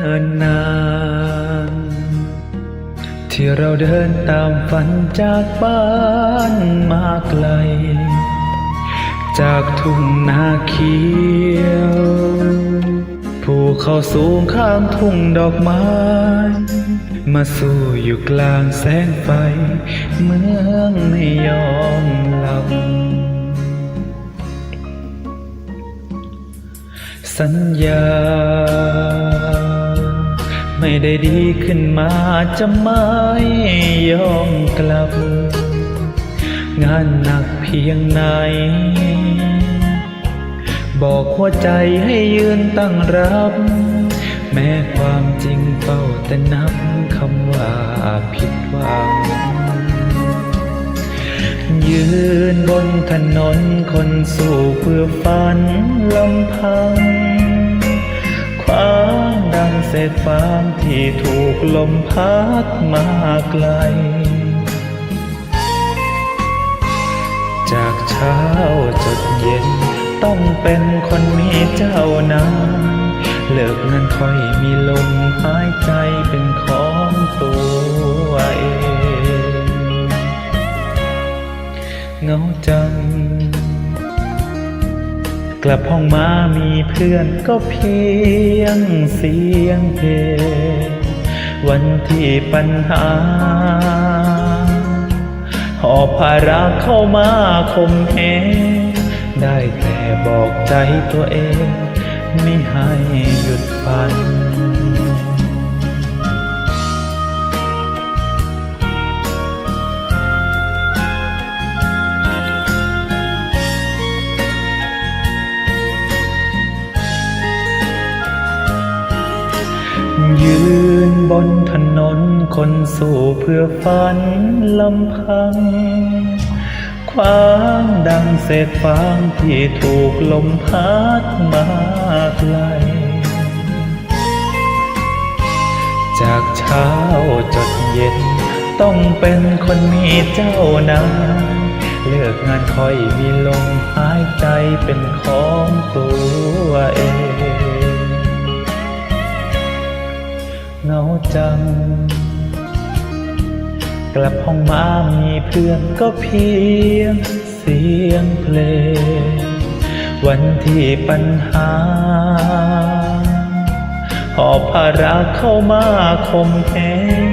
นิ่นนานที่เราเดินตามฝันจากบ้านมาไกล จากทุ่งนาเขียวภูเขาสูงข้ามทุ่งดอกไม้ มาสู่อยู่กลางแสงไฟ เมืองไม่ยอมหลับสัญญา ไม่ได้ดีขึ้นมาจะไม่ยอมกลับ งานหนักเพียงไหน บอกหัวใจให้ยืนตั้งรับ แม้ความจริงเฝ้าแต่นับคำว่าผิดหวัง ยืนบนถนนคนสู่เพื่อฝันลำพัง คว้างดังเศษฟางที่ถูกลมพัดมาไกล จากเช้าจดเย็น ต้องเป็นคนมีเจ้านายเลิกงานค่อยมีลมหายใจเป็นของตัวเองเงาจัง กลับห้องมามีเพื่อนก็เพียงเสียงเพลงวันที่ปัญหา หอบภาระเข้ามาคมเหงได้แต่บอกใจตัวเอง ไม่ให้หยุดฝัน ยืนบนถนนคนสู่เพื่อฝันลำพัง คว้างดังเศษฟางที่ถูกลมพัดมาไกล จากเช้าจดเย็น ต้องเป็นคนมีเจ้านายเลิกงานคอยมีลมหายใจเป็นของตัวเองาจัง กลับห้องมามีเพื่อนก็เพียงเสียงเพลง วันที่ปัญหา หอบภาระเข้ามาคมเหง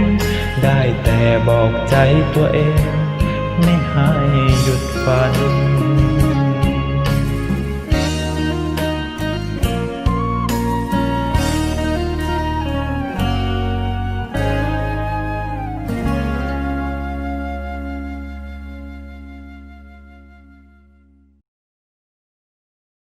ได้แต่บอกใจตัวเอง ไม่ให้หยุดฝัน